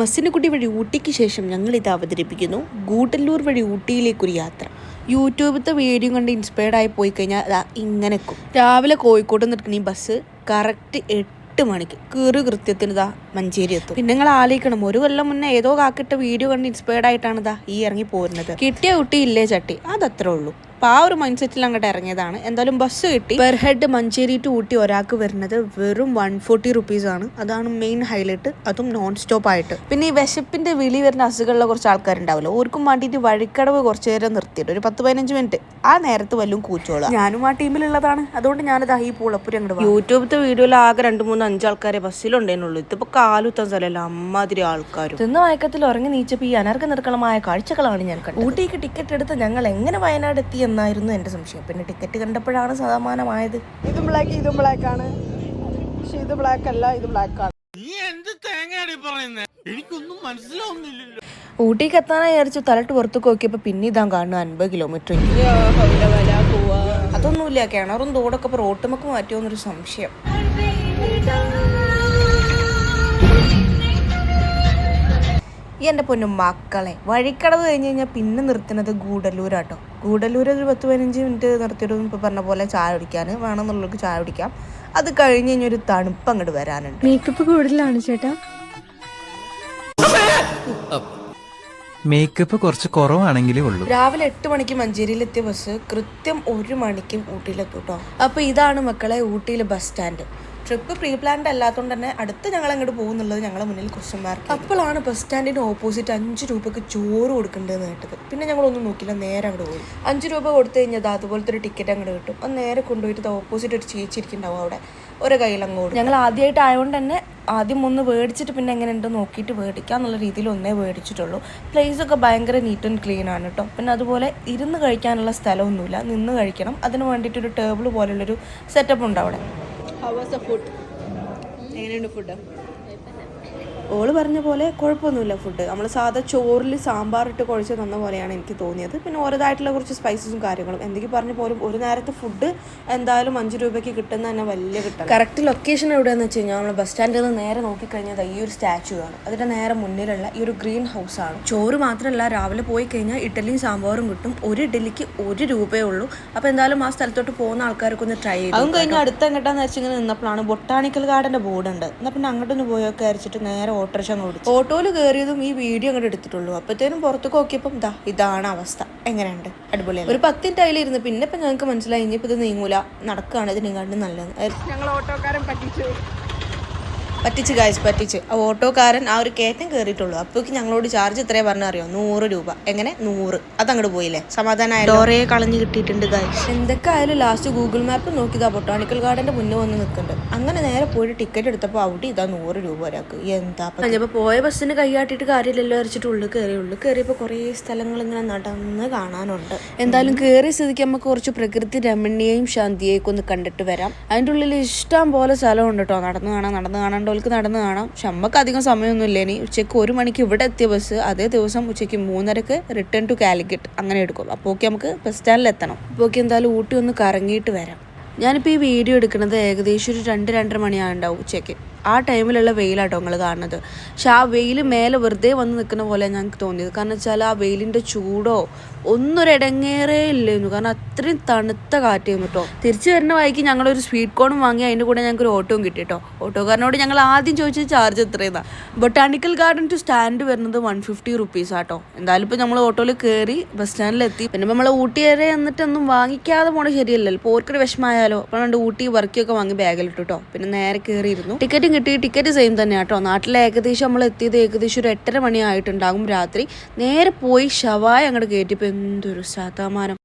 മസിനക്കുട്ടി വഴി ഊട്ടിക്ക് ശേഷം ഞങ്ങൾ ഇത് അവതരിപ്പിക്കുന്നു. ഗൂട്ടല്ലൂർ വഴി ഊട്ടിയിലേക്കൊരു യാത്ര. യൂട്യൂബിലത്തെ വീഡിയോ കണ്ട് ഇൻസ്പയർഡ് ആയി പോയി കഴിഞ്ഞാൽ അതാ ഇങ്ങനെക്കും രാവിലെ കോഴിക്കോട്ട് നിൽക്കുന്ന ഈ ബസ് കറക്റ്റ് എട്ട് മണിക്ക്. കീറ് കൃത്യത്തിന് ഇതാ മഞ്ചേരി എത്തും. പിന്നെ നിങ്ങൾ ആലോചിക്കണം ഒരു കൊല്ലം മുന്നേ ഏതോ കാക്കിട്ട വീഡിയോ കണ്ട് ഇൻസ്പയർഡ് ആയിട്ടാണ് ഇതാ ഈ ഇറങ്ങി പോരുന്നത്. കിട്ടിയ കുട്ടി ഇല്ലേ ചട്ടി? അതത്രേ ഉള്ളൂ. അപ്പോൾ ആ ഒരു മൈൻഡ് സെറ്റിൽ അങ്ങോട്ട് ഇറങ്ങിയതാണ്. എന്തായാലും ബസ് കിട്ടി. Per head Manjeri to Ooty ഒരാൾക്ക് വരുന്നത് വെറും വൺ ഫോർട്ടി റുപ്പീസ് ആണ്. അതാണ് മെയിൻ ഹൈലൈറ്റ് അതും നോൺ സ്റ്റോപ്പ് ആയിട്ട്. പിന്നെ ഈ വിശപ്പിന്റെ വിളി വരുന്ന അസുഖമുള്ള കുറച്ച് ആൾക്കാരുണ്ടാവില്ല. ഓർക്കും വേണ്ടിയിട്ട് വഴിക്കടവ് കുറച്ച് നേരം നിർത്തിയിട്ട് ഒരു പത്ത് പതിനഞ്ച് മിനിറ്റ് ആ നേരത്ത് വല്ലതും കൂച്ചോളാം ഞാനും ആ ടീമിലുള്ളതാണ് അതുകൊണ്ട് ഞാനത് ഈ പൂളപ്പുരി അങ്ങോട്ട് യൂട്യൂബിലത്തെ വീഡിയോയിൽ ആകെ രണ്ട് മൂന്ന് അഞ്ചാൾക്കാരെ ബസ്സിലുണ്ടേനുള്ളൂ ഇതിപ്പോ കാലുത്താൻ സ്ഥലമല്ല അമ്മാതിരി ആൾക്കാരും. തിന്ന മയക്കത്തിൽ ഉറങ്ങി നീച്ചപ്പോൾ ഈ അനർഘ നിർക്കളമായ കാഴ്ചകളാണ് ഞാൻ കണ്ടത്. ഊട്ടിക്ക് ടിക്കറ്റ് എടുത്ത് ഞങ്ങൾ എങ്ങനെ വയനാട് എത്തി എന്നായിരുന്നു എന്റെ സംശയം. പിന്നെ ടിക്കറ്റ് കണ്ടപ്പോഴാണ് സമാനമായത് ഇതും ബ്ലാക്ക് ഇതും ബ്ലാക്ക് ആണ്. പക്ഷെ ഇത് ബ്ലാക്ക് അല്ല ഇത് ബ്ലാക്ക് ആണ്. നീ എന്ത് തേങ്ങയാടി പറയുന്നത് എനിക്കൊന്നും മനസ്സിലാവുന്നില്ലല്ലോ. ഊട്ടിക്ക് എത്താനായി വിചാരിച്ചു തലട്ട് പുറത്തേക്ക് നോക്കിയപ്പോൾ പിന്നെ ഇതാ കാണുന്നത് അൻപത് കിലോമീറ്റർ അതൊന്നുമില്ല കിണറും തോടൊക്കെ ഇപ്പോൾ റോട്ടുമൊക്കെ മാറ്റിയോന്നൊരു സംശയം. എന്റെ പൊന്നും മക്കളെ വഴിക്കടവ് കഴിഞ്ഞ് കഴിഞ്ഞാൽ പിന്നെ നിർത്തുന്നത് ഗൂഡല്ലൂരാട്ടോ. ഗൂഡല്ലൂർ ഒരു പത്ത് പതിനഞ്ച് മിനിറ്റ് നിർത്തിയിടും ഇപ്പോൾ പറഞ്ഞ പോലെ ചായ കുടിക്കാൻ വേണമെന്നുള്ളവർക്ക് ചായ കുടിക്കാം. അത് കഴിഞ്ഞ് കഴിഞ്ഞാൽ ഒരു തണുപ്പ് അങ്ങോട്ട് വരാനുണ്ട്. മേക്കപ്പ് കൂടുതലാണ് ചേട്ടാ. മേക്കപ്പ് കുറച്ച് കുറവാണെങ്കിലേ ഉള്ളൂ. രാവിലെ എട്ട് മണിക്ക് മഞ്ചേരിയിലെത്തിയ ബസ് കൃത്യം ഒരു മണിക്ക് ഊട്ടിയിലെത്തും കേട്ടോ അപ്പോൾ ഇതാണ് മക്കളെ ഊട്ടിയിലെ bus stand trip pre planned അല്ലാത്തതുകൊണ്ട് തന്നെ അടുത്ത് ഞങ്ങൾ അങ്ങോട്ട് പോകുന്നുള്ളത് ഞങ്ങളെ മുന്നിൽ ക്വസ്റ്റ്യൻ മാർക്ക് അപ്പോഴാണ് ബസ് സ്റ്റാൻഡിന് ഓപ്പോസിറ്റ് അഞ്ച് രൂപയ്ക്ക് ചോറ് കൊടുക്കേണ്ടതെന്ന് കേട്ടത്. പിന്നെ ഞങ്ങളൊന്നും നോക്കില്ല നേരെ അങ്ങോട്ട് പോയി. അഞ്ച് രൂപ കൊടുത്തു കഴിഞ്ഞാൽ അതുപോലത്തെ ഒരു ടിക്കറ്റ് അങ്ങോട്ട് കിട്ടും. അത് നേരെ കൊണ്ടുപോയിട്ട് ഓപ്പോസിറ്റ് ഒരു ചേച്ചി ഇരിക്കുന്നുണ്ടാവും അവിടെ. ഒരു കയ്യിൽ അങ്ങോട്ട് ഞങ്ങൾ ആദ്യമായിട്ട് ആയതുകൊണ്ട് തന്നെ ആദ്യം ഒന്ന് മേടിച്ചിട്ട് പിന്നെ എങ്ങനെ ഉണ്ട് നോക്കിയിട്ട് മേടിക്കാം എന്നുള്ള രീതിയിൽ ഒന്നേ മേടിച്ചിട്ടുള്ളൂ ഒക്കെ ഭയങ്കര നീറ്റ് ആൻഡ് ക്ലീൻ ആണ് കേട്ടോ പിന്നെ അതുപോലെ ഇരുന്ന് കഴിക്കാനുള്ള സ്ഥലമൊന്നുമില്ല. നിന്ന് കഴിക്കണം. അതിന് വേണ്ടിയിട്ടൊരു ടേബിൾ പോലുള്ളൊരു സെറ്റപ്പ് ഉണ്ട് അവിടെ. ഫുഡ് എങ്ങനെയുണ്ട് ഫുഡ് ഓൾ പറഞ്ഞ പോലെ കുഴപ്പമൊന്നുമില്ല ഫുഡ് നമ്മൾ സാധാ ചോറിൽ സാമ്പാർ ഇട്ട് കുഴച്ച് തന്ന പോലെയാണ് എനിക്ക് തോന്നിയത്. പിന്നെ ഓരോതായിട്ടുള്ള കുറച്ച് സ്പൈസസും കാര്യങ്ങളും. എന്തെങ്കിലും പറഞ്ഞ പോലും ഒരു നേരത്തെ ഫുഡ് എന്തായാലും അഞ്ച് രൂപയ്ക്ക് കിട്ടുന്ന തന്നെ വലിയ കിട്ടും കറക്റ്റ് ലൊക്കേഷൻ എവിടെയാണെന്ന് വെച്ച് കഴിഞ്ഞാൽ നമ്മൾ ബസ് സ്റ്റാൻഡിൽ നിന്ന് നേരെ നോക്കിക്കഴിഞ്ഞാൽ ഈ ഒരു സ്റ്റാച്ചു ആണ്. അതിന്റെ നേരെ മുന്നിലുള്ള ഈ ഒരു ഗ്രീൻ ഹൗസ് ആണ്. ചോറ് മാത്രമല്ല രാവിലെ പോയി കഴിഞ്ഞാൽ ഇഡലിയും സാമ്പാറും കിട്ടും. ഒരു ഇഡലിക്ക് ഒരു രൂപയേ ഉള്ളൂ. അപ്പോൾ എന്തായാലും ആ സ്ഥലത്തോട്ട് പോകുന്ന ആൾക്കാർക്ക് ഒന്ന് ട്രൈ ചെയ്യും അതും കഴിഞ്ഞാൽ അടുത്ത എങ്ങോട്ടാന്ന് വെച്ചിങ്ങനെ നിന്നപ്പോഴാണ് ബൊട്ടാണിക്കൽ ഗാർഡന്റെ ബോർഡ് ഉണ്ട്. എന്നാൽ പിന്നെ അങ്ങോട്ടൊന്ന് പോയൊക്കെ അരച്ചിട്ട് നേരെ ഓട്ടോറിക്ഷ ഓടിച്ചു. ഓട്ടോയിൽ കയറിയതും ഈ വീഡിയോ അങ്ങോട്ട് എടുത്തിട്ടുള്ളൂ. അപ്പോഴത്തേനും പുറത്തേക്ക് നോക്കിയപ്പം ദാ ഇതാണ് അവസ്ഥ. എങ്ങനെയുണ്ട്? അടിപൊളിയാണ് ഒരു പത്ത് അതിലിരുന്ന് പിന്നെ ഇപ്പം ഞങ്ങൾക്ക് മനസ്സിലായി ഇനിയിപ്പോൾ ഇത് നീങ്ങൂല. നടക്കുകയാണ് ഇതിനെങ്ങാണ്ട് നല്ലത്. ഞങ്ങൾ ഓട്ടോക്കാരൻ പറ്റിച്ചു. പറ്റിച്ച് ഗായ്സ് പറ്റിച്ച്. ആ ഓട്ടോക്കാരൻ ആ ഒരു കയറ്റം കയറിയിട്ടുള്ളൂ അപ്പോഴേക്ക് ഞങ്ങളോട് ചാർജ് ഇത്രേ പറഞ്ഞ അറിയോ നൂറ് രൂപ. എങ്ങനെ? നൂറ്. അതങ്ങോട്ട് പോയില്ലേ? സമാധാനമായ ഡോറയെ കളഞ്ഞു കിട്ടിയിട്ടുണ്ട് ഗായ്സ് എന്തൊക്കെ ആയാലും ലാസ്റ്റ് ഗൂഗിൾ മാപ്പ് നോക്കിയതാ ബൊട്ടാണിക്കൽ ഗാർഡന്റെ മുന്നേ വന്ന് നിൽക്കുന്നുണ്ട് അങ്ങനെ നേരെ പോയിട്ട് ടിക്കറ്റ് എടുത്തപ്പോൾ അവിടെ ഇതാ നൂറ് രൂപ ഒരാൾക്ക്. എന്താ അപ്പോൾ പോയ ബസ്സിന് കൈയാട്ടിയിട്ട് കാര്യമില്ലല്ലോ അരച്ചിട്ട് ഉള്ളിൽ കയറി ഉള്ളിൽ കയറിയപ്പോൾ കുറേ സ്ഥലങ്ങൾ ഇങ്ങനെ നടന്ന് കാണാനുണ്ട്. എന്തായാലും കയറി സ്ഥിതിക്ക് നമുക്ക് കുറച്ച് പ്രകൃതി രമണീയയും ശാന്തിയേക്കും ഒന്ന് കണ്ടിട്ട് വരാം. അതിന്റെ ഉള്ളിൽ ഇഷ്ടം പോലെ സ്ഥലമുണ്ട് കേട്ടോ നടന്ന് കാണാൻ നടന്ന് കാണേണ്ടവർക്ക് നടന്ന് കാണാം. ഷമ്മക്ക് അധികം അധികം സമയമൊന്നുമില്ല ഇനി. ഉച്ചയ്ക്ക് ഒരു മണിക്ക് ഇവിടെ എത്തിയ ബസ് അതേ ദിവസം ഉച്ചയ്ക്ക് മൂന്നരക്ക് റിട്ടേൺ ടു കാലിക്കറ്റ് അങ്ങനെ എടുക്കും. അപ്പോൾ ഓക്കെ നമുക്ക് ബസ് സ്റ്റാൻഡിൽ എത്തണം. അപ്പോൾ ഓക്കെ എന്തായാലും ഊട്ടി ഒന്ന് കറങ്ങിയിട്ട് വരാം. ഞാനിപ്പോൾ ഈ വീഡിയോ എടുക്കുന്നത് ഏകദേശം ഒരു രണ്ട് രണ്ടര മണിയാണ്ടാവും ഉച്ചയ്ക്ക്. ആ ടൈമിലുള്ള വെയിലാട്ടോ നിങ്ങൾ കാണുന്നത്. പക്ഷെ ആ വെയിൽ മേലെ വെറുതെ വന്ന് നിൽക്കുന്ന പോലെ ഞങ്ങൾക്ക് തോന്നിയത്. കാരണം വെച്ചാൽ ആ വെയിലിന്റെ ചൂടോ ഒന്നൊരിടങ്ങേറേ ഇല്ലായിരുന്നു. കാരണം അത്രയും തണുത്ത കാറ്റായിരുന്നു കേട്ടോ. തിരിച്ചു വരുന്ന വഴിക്ക് ഞങ്ങളൊരു സ്വീറ്റ് കോണും വാങ്ങി അതിന്റെ കൂടെ ഞങ്ങൾക്ക് ഒരു ഓട്ടോയും കിട്ടി കേട്ടോ. ഓട്ടോക്കാരനോട് ഞങ്ങൾ ആദ്യം ചോദിച്ചത് ചാർജ് എത്രയെന്നാണ് ബൊട്ടാണിക്കൽ ഗാർഡൻ ടു സ്റ്റാൻഡ് വരുന്നത് വൺ ഫിഫ്റ്റി റുപ്പീസ് ആട്ടോ എന്തായാലും ഇപ്പോൾ നമ്മൾ ഓട്ടോയിൽ കയറി ബസ് സ്റ്റാൻഡിലെത്തി പിന്നെ നമ്മൾ ഊട്ടി വരെ എന്നിട്ടൊന്നും വാങ്ങിക്കാതെ പോണത് ശരിയല്ലല്ലോ. ഇപ്പോൾ ഓർക്കൊരു വിഷമമായാലോ. അപ്പോൾ ഊട്ടി വർക്കിയൊക്കെ വാങ്ങി ബാഗിലിട്ടു കേട്ടോ. പിന്നെ നേരെ കയറിയിരുന്നു. ടിക്കറ്റും കിട്ടി ടിക്കറ്റ് സെയിം തന്നെ കേട്ടോ നാട്ടിൽ ഏകദേശം നമ്മൾ എത്തിയത് ഏകദേശം ഒരു എട്ടര മണി ആയിട്ടുണ്ടാകും രാത്രി. നേരെ പോയി ഷവായ അങ്ങോട്ട് കയറ്റിയപ്പോൾ എന്തൊരു ശതമാനം.